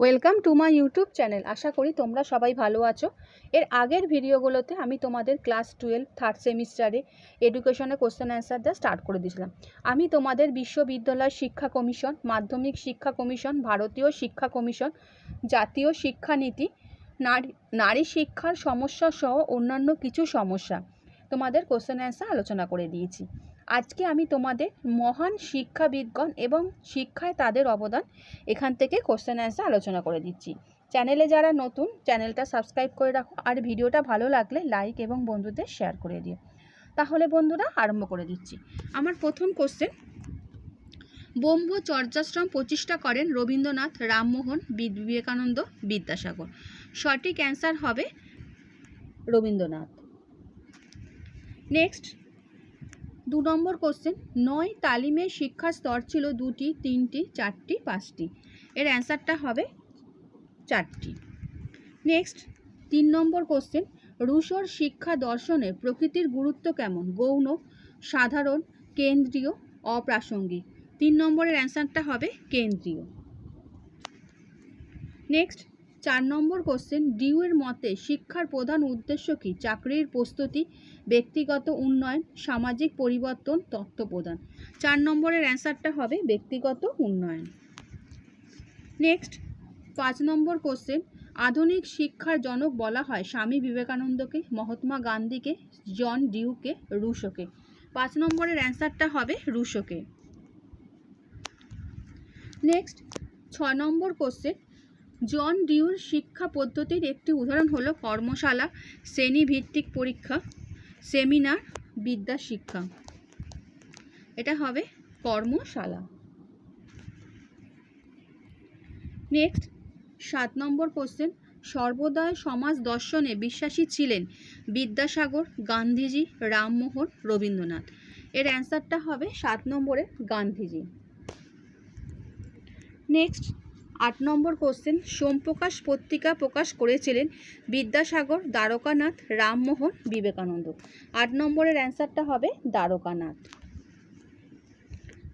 Welcome to my YouTube channel আশা করি তোমরা সবাই ভালো আছো। এর আগের ভিডিওগুলোতে আমি তোমাদের ক্লাস টুয়েলভ থার্ড সেমিস্টারে এডুকেশনে কোশ্চেন অ্যান্সার দেওয়া স্টার্ট করে দিয়েছিলাম। আমি তোমাদের বিশ্ববিদ্যালয় শিক্ষা কমিশন, মাধ্যমিক শিক্ষা কমিশন, ভারতীয় শিক্ষা কমিশন, জাতীয় শিক্ষানীতি নারী নারী শিক্ষার সমস্যা সহ অন্যান্য কিছু সমস্যা তোমাদের কোশ্চেন অ্যান্সার আলোচনা করে দিয়েছি। আজকে আমি তোমাদের মহান শিক্ষাবিদগণ এবং শিক্ষায় তাদের অবদান এখান থেকে কোশ্চেন অ্যান্সার আলোচনা করে দিচ্ছি। চ্যানেলে যারা নতুন চ্যানেলটা সাবস্ক্রাইব করে রাখো আর ভিডিওটা ভালো লাগলে লাইক এবং বন্ধুদের শেয়ার করে দিও। তাহলে বন্ধুরা আরম্ভ করে দিচ্ছি। আমার প্রথম কোশ্চেন ব্রহ্মচর্যাশ্রম প্রতিষ্ঠা করেন রবীন্দ্রনাথ রামমোহন বিবেকানন্দ বিদ্যাসাগর। সঠিক অ্যান্সার হবে রবীন্দ্রনাথ। নেক্সট দু নম্বর কোশ্চেন নয় তালিমের শিক্ষার স্তর ছিল দুটি, তিনটি, চারটি, পাঁচটি। এর অ্যান্সারটা হবে চারটি। নেক্সট তিন নম্বর কোশ্চেন রুশোর শিক্ষা দর্শনে প্রকৃতির গুরুত্ব কেমন? গৌণ, সাধারণ, কেন্দ্রীয়, অপ্রাসঙ্গিক। তিন নম্বরের অ্যান্সারটা হবে কেন্দ্রীয়। নেক্সট চার নম্বর কোশ্চেন ডিউয়ের মতে শিক্ষার প্রধান উদ্দেশ্য কি? চাকরির প্রস্তুতি, ব্যক্তিগত উন্নয়ন, সামাজিক পরিবর্তন তত্ত্ব প্রদান। চার নম্বরের অ্যান্সারটা হবে ব্যক্তিগত উন্নয়ন। নেক্সট পাঁচ নম্বর কোশ্চেন আধুনিক শিক্ষার জনক বলা হয় স্বামী বিবেকানন্দকে, মহাত্মা গান্ধীকে, জন ডিউকে, রুশোকে। পাঁচ নম্বরের অ্যান্সারটা হবে রুশোকে। নেক্সট ছ নম্বর কোশ্চেন জন ডিউর শিক্ষা পদ্ধতির একটি উদাহরণ হলো কর্মশালা, শ্রেণীভিত্তিক পরীক্ষা, সেমিনার, বিদ্যা শিক্ষা। এটা হবে কর্মশালা। নেক্সট, সাত নম্বর কোশ্চেন। সর্বদয় সমাজ দর্শনে বিশ্বাসী ছিলেন বিদ্যাসাগর, গান্ধীজি, রামমোহন, রবীন্দ্রনাথ। এর অ্যান্সারটা হবে সাত নম্বরে গান্ধীজি। নেক্সট আট নম্বর কোশ্চেন সোমপ্রকাশ পত্রিকা প্রকাশ করেছিলেন বিদ্যাসাগর, দ্বারকানাথ, রামমোহন, বিবেকানন্দ। আট নম্বরের অ্যান্সারটা হবে দ্বারকানাথ।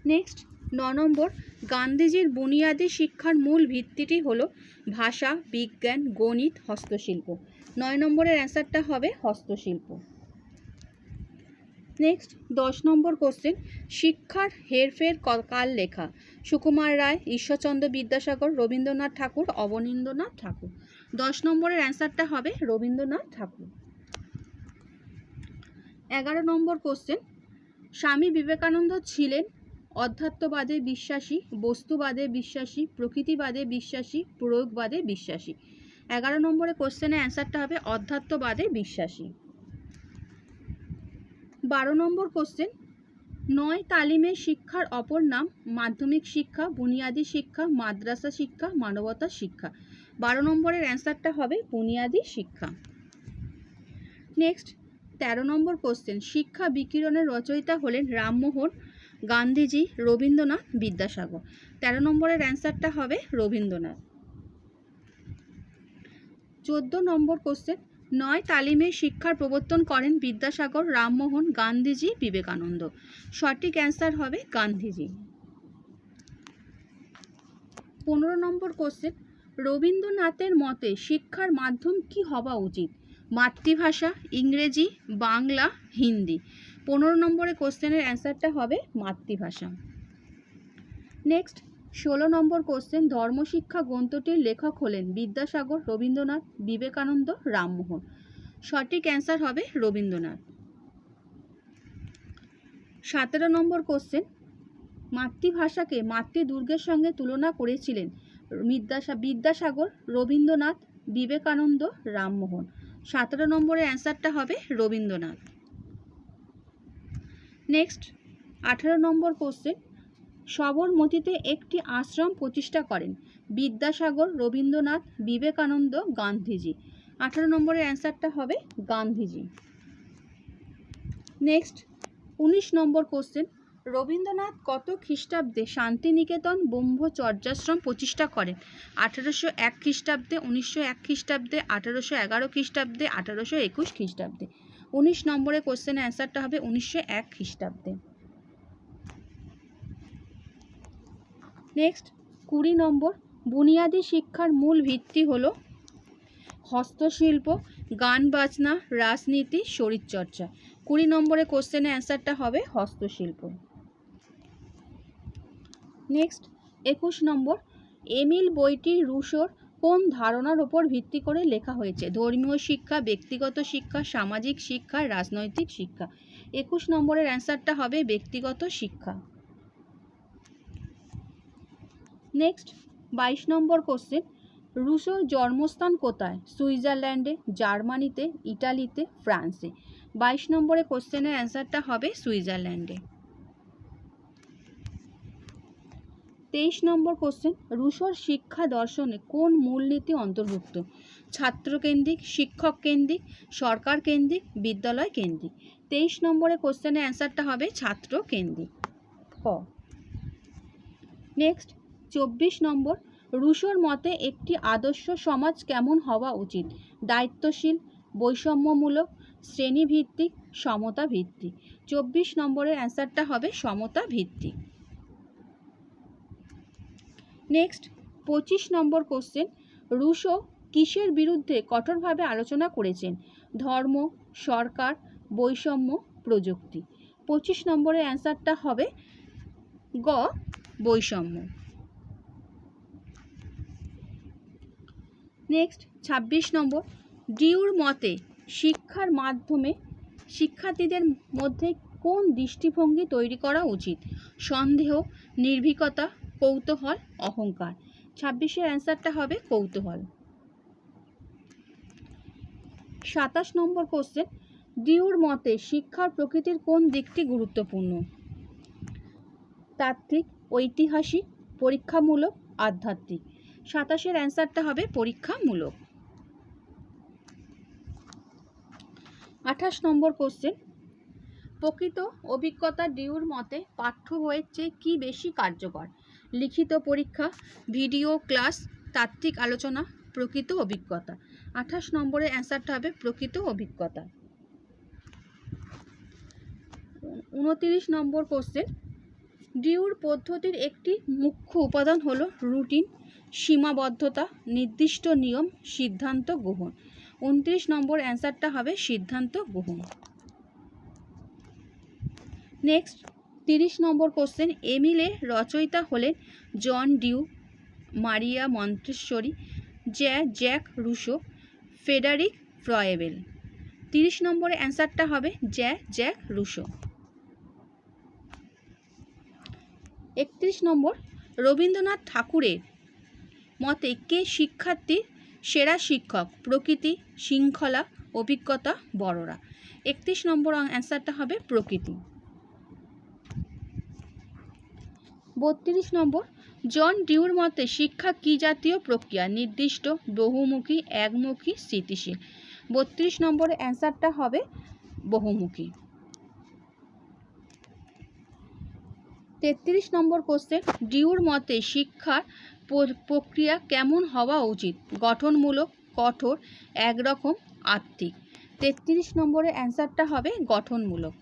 নেক্সট ন নম্বর, গান্ধীজির বুনিয়াদী শিক্ষার মূল ভিত্তিটি হল ভাষা, বিজ্ঞান, গণিত, হস্তশিল্প। নয় নম্বরের অ্যান্সারটা হবে হস্তশিল্প। নেক্সট দশ নম্বর কোশ্চেন শিক্ষার হেরফের ক- কার লেখা? সুকুমার রায়, ঈশ্বরচন্দ্র বিদ্যাসাগর, রবীন্দ্রনাথ ঠাকুর, অবনীন্দ্রনাথ ঠাকুর। দশ নম্বরের অ্যান্সারটা হবে রবীন্দ্রনাথ ঠাকুর। এগারো নম্বর কোশ্চেন স্বামী বিবেকানন্দ ছিলেন অধ্যাত্মবাদে বিশ্বাসী, বস্তুবাদে বিশ্বাসী, প্রকৃতিবাদে বিশ্বাসী, প্রয়োগবাদে বিশ্বাসী। এগারো নম্বরের কোশ্চেনের অ্যান্সারটা হবে অধ্যাত্মবাদে বিশ্বাসী। বারো নম্বর কোশ্চেন নয় তালিমের শিক্ষার অপর নাম মাধ্যমিক শিক্ষা, বুনিয়াদী শিক্ষা, মাদ্রাসা শিক্ষা, মানবতা শিক্ষা। বারো নম্বরের অ্যান্সারটা হবে বুনিয়াদী শিক্ষা। নেক্সট তেরো নম্বর কোশ্চেন শিক্ষা বিকিরণের রচয়িতা হলেন রামমোহন গান্ধীজি রবীন্দ্রনাথ বিদ্যাসাগর। তেরো নম্বরের অ্যান্সারটা হবে রবীন্দ্রনাথ। চোদ্দ নম্বর কোশ্চেন নয় তালিমের শিক্ষার প্রবর্তন করেন বিদ্যাসাগর, রামমোহন, গান্ধীজি, বিবেকানন্দ। সঠিক অ্যান্সার হবে গান্ধীজি। পনেরো নম্বর কোশ্চেন, রবীন্দ্রনাথের মতে শিক্ষার মাধ্যম কি হওয়া উচিত? মাতৃভাষা, ইংরেজি, বাংলা, হিন্দি। পনেরো নম্বরে কোশ্চেনের অ্যান্সারটা হবে মাতৃভাষা। নেক্সট ষোলো নম্বর কোশ্চেন, ধর্মশিক্ষা গ্রন্থটির লেখক হলেন বিদ্যাসাগর, রবীন্দ্রনাথ, বিবেকানন্দ, রামমোহন। সঠিক অ্যান্সার হবে রবীন্দ্রনাথ। সতেরো নম্বর কোশ্চেন, মাতৃভাষাকে মাতৃদুর্গের সঙ্গে তুলনা করেছিলেন বিদ্যাসা, বিদ্যাসাগর, রবীন্দ্রনাথ, বিবেকানন্দ, রামমোহন। সতেরো নম্বরের অ্যান্সারটা হবে রবীন্দ্রনাথ। নেক্সট, আঠারো নম্বর কোশ্চেন সবরমতীতে একটি আশ্রম প্রতিষ্ঠা করেন বিদ্যাসাগর রবীন্দ্রনাথ বিবেকানন্দ গান্ধীজি। আঠারো নম্বরের অ্যান্সারটা হবে গান্ধীজি। নেক্সট, উনিশ নম্বর কোশ্চেন। রবীন্দ্রনাথ কত খ্রিস্টাব্দে শান্তিনিকেতন ব্রহ্মচর্যাশ্রম প্রতিষ্ঠা করেন? আঠারোশো এক খ্রিস্টাব্দে, উনিশশো এক খ্রিস্টাব্দে, আঠারোশো এগারো খ্রিস্টাব্দে, আঠারোশো একুশ খ্রিস্টাব্দে। উনিশ নম্বরের কোশ্চেনের অ্যান্সারটা হবে উনিশশো এক খ্রিস্টাব্দে। নেক্সট কুড়ি নম্বর, বুনিয়াদী শিক্ষার মূল ভিত্তি হলো হস্তশিল্প, গান বাজনা, রাজনীতি, শরীরচর্চা। কুড়ি নম্বরের কোশ্চেনের অ্যান্সারটা হবে হস্তশিল্প। নেক্সট একুশ নম্বর, এমিল বইটি রুশোর কোন ধারণার উপর ভিত্তি করে লেখা হয়েছে? ধর্মীয় শিক্ষা, ব্যক্তিগত শিক্ষা, সামাজিক শিক্ষা, রাজনৈতিক শিক্ষা। একুশ নম্বরের অ্যান্সারটা হবে ব্যক্তিগত শিক্ষা। নেক্সট বাইশ নম্বর কোশ্চেন রুশোর জন্মস্থান কোথায়? সুইজারল্যান্ডে, জার্মানিতে, ইটালিতে, ফ্রান্সে। বাইশ নম্বরে কোশ্চেনের অ্যান্সারটা হবে সুইজারল্যান্ডে। তেইশ নম্বর কোশ্চেন রুশোর শিক্ষা দর্শনে কোন মূলনীতি অন্তর্ভুক্ত? ছাত্রকেন্দ্রিক শিক্ষক কেন্দ্রিক, সরকার কেন্দ্রিক, বিদ্যালয় কেন্দ্রিক। তেইশ নম্বরে কোশ্চেনের অ্যান্সারটা হবে ছাত্র কেন্দ্রিক। ক? নেক্সট চব্বিশ নম্বর, রুশোর মতে একটি আদর্শ সমাজ কেমন হওয়া উচিত? দায়িত্বশীল, বৈষম্যমূলক, শ্রেণীভিত্তিক সমতা ভিত্তিক চব্বিশ নম্বরের অ্যান্সারটা হবে সমতা ভিত্তিক নেক্সট, পঁচিশ নম্বর কোশ্চেন, রুশো কিসের বিরুদ্ধে কঠোরভাবে আলোচনা করেছেন? ধর্ম, সরকার, বৈষম্য, প্রযুক্তি। পঁচিশ নম্বরের অ্যান্সারটা হবে গ, বৈষম্য। নেক্সট ছাব্বিশ নম্বর। ডিউর মতে শিক্ষার মাধ্যমে শিক্ষার্থীদের মধ্যে কোন দৃষ্টিভঙ্গি তৈরি করা উচিত? সন্দেহ, নির্ভীকতা, কৌতূহল, অহংকার। ছাব্বিশের অ্যান্সারটা হবে কৌতূহল। সাতাশ নম্বর কোশ্চেন, ডিউর মতে শিক্ষার প্রকৃতির কোন দিকটি গুরুত্বপূর্ণ? তাত্ত্বিক, ঐতিহাসিক, পরীক্ষামূলক, আধ্যাত্মিক। সাতাশের অ্যান্সারটা হবে পরীক্ষামূলক। আঠাশ নম্বর কোশ্চেন। প্রকৃত অভিজ্ঞতা ডিউর মতে পাঠ্য বইয়ের চেয়ে কী বেশি কার্যকর? লিখিত পরীক্ষা, ভিডিও, ক্লাস, তাত্ত্বিক আলোচনা, প্রকৃত অভিজ্ঞতা। আঠাশ নম্বরের অ্যান্সারটা হবে প্রকৃত অভিজ্ঞতা। উনতিরিশ নম্বর কোশ্চেন। ডিউর পদ্ধতির একটি মুখ্য উপাদান হলো রুটিন। সীমাবদ্ধতা, নির্দিষ্ট নিয়ম, সিদ্ধান্ত গ্রহণ। উনত্রিশ নম্বর অ্যান্সারটা হবে সিদ্ধান্ত গ্রহণ। নেক্সট, তিরিশ নম্বর কোশ্চেন, এমিলে রচয়িতা হলেন John Dewey Maria Montessori, Jean Jacques Rousseau, Friedrich Froebel. তিরিশ নম্বরে অ্যান্সারটা হবে জ্যা জ্যাক রুশো। একত্রিশ নম্বর, রবীন্দ্রনাথ ঠাকুরের মতে কে শিক্ষার্থীর সেরা শিক্ষক? প্রকৃতি, শৃঙ্খলা, অভিজ্ঞতা, বড়রা। একত্রিশ নম্বর অ্যান্সারটা হবে প্রকৃতি। বত্রিশ নম্বর, জন ডিউর মতে শিক্ষা কী জাতীয় প্রক্রিয়া? নির্দিষ্ট, বহুমুখী, একমুখী, স্থিতিশীল। বত্রিশ নম্বরের অ্যান্সারটা হবে বহুমুখী। তেত্রিশ নম্বর কোশ্চেন, ডিউর মতে শিক্ষার প্রক্রিয়া কেমন হওয়া উচিত? গঠনমূলক, কঠোর, একরকম, আত্মিক। তেত্রিশ নম্বরের অ্যান্সারটা হবে গঠনমূলক।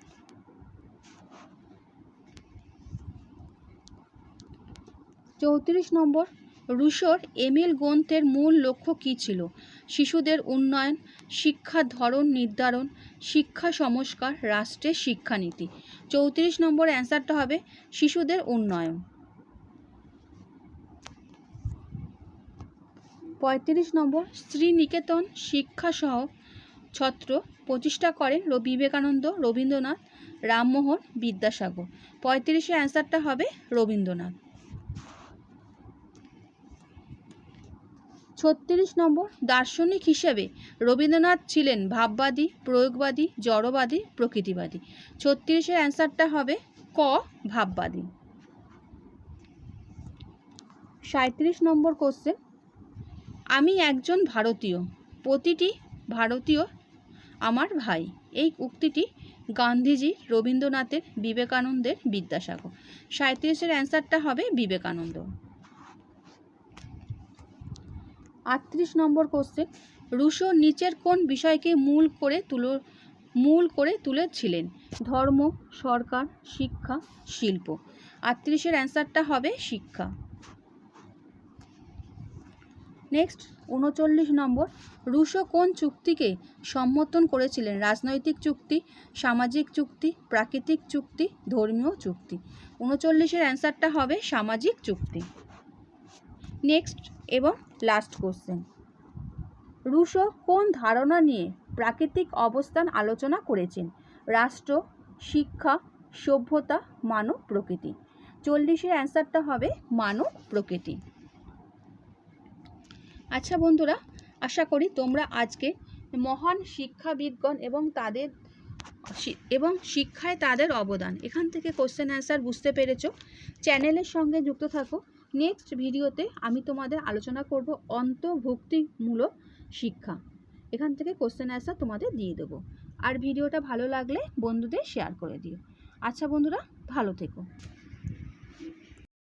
চৌত্রিশ নম্বর, রুশোর এমিল গ্রন্থের মূল লক্ষ্য কী ছিল? শিশুদের উন্নয়ন শিক্ষার ধরন নির্ধারণ, শিক্ষা সংস্কার, রাষ্ট্রের শিক্ষানীতি। চৌত্রিশ নম্বর অ্যান্সারটা হবে শিশুদের উন্নয়ন। পঁয়ত্রিশ নম্বর শ্রীনিকেতন শিক্ষাসহ ছত্র প্রতিষ্ঠা করেন বিবেকানন্দ, রবীন্দ্রনাথ, রামমোহন বিদ্যাসাগর। পঁয়ত্রিশে অ্যান্সারটা হবে রবীন্দ্রনাথ। ছত্রিশ নম্বর দার্শনিক হিসেবে রবীন্দ্রনাথ ছিলেন ভাববাদী, প্রয়োগবাদী, জড়বাদী, প্রকৃতিবাদী। ছত্রিশের অ্যান্সারটা হবে ক, ভাববাদী। সাঁত্রিশ নম্বর কোশ্চেন আমি একজন ভারতীয়, প্রতিটি ভারতীয় আমার ভাই। এই উক্তিটি গান্ধীজি রবীন্দ্রনাথের বিবেকানন্দের বিদ্যাসাগর। সাঁত্রিশের অ্যান্সারটা হবে বিবেকানন্দ। আটত্রিশ নম্বর কোশ্চেন রুশো নিচের কোন বিষয়কে মূল করে তুলো, মূল করে তুলেছিলেন? ধর্ম, সরকার, শিক্ষা, শিল্প। আটত্রিশের অ্যান্সারটা হবে শিক্ষা। নেক্সট উনচল্লিশ নম্বর, রুশো কোন চুক্তিকে সম্মতন করেছিলেন? রাজনৈতিক চুক্তি, সামাজিক চুক্তি, প্রাকৃতিক চুক্তি, ধর্মীয় চুক্তি। উনচল্লিশের অ্যান্সারটা হবে সামাজিক চুক্তি। নেক্সট এবং লাস্ট কোশ্চেন রুশো কোন ধারণা নিয়ে প্রাকৃতিক অবস্থান আলোচনা করেছেন? রাষ্ট্র, শিক্ষা, সভ্যতা, মানব প্রকৃতি। চল্লিশের অ্যান্সারটা হবে মানব প্রকৃতি। আচ্ছা বন্ধুরা, আশা করি তোমরা আজকে মহান শিক্ষাবিদগণ এবং তাদের এবং শিক্ষায় তাদের অবদান। এখান থেকে কোশ্চেন অ্যান্সার বুঝতে পেরেছ। চ্যানেলের সঙ্গে যুক্ত থাকো। নেক্সট ভিডিওতে আমি তোমাদের আলোচনা করব অন্তর্ভুক্তিমূলক শিক্ষা। এখান থেকে কোশ্চেন অ্যান্সার তোমাদের দিয়ে দেবো। আর ভিডিওটা ভালো লাগলে বন্ধুদের শেয়ার করে দিও। আচ্ছা বন্ধুরা, ভালো থেকো।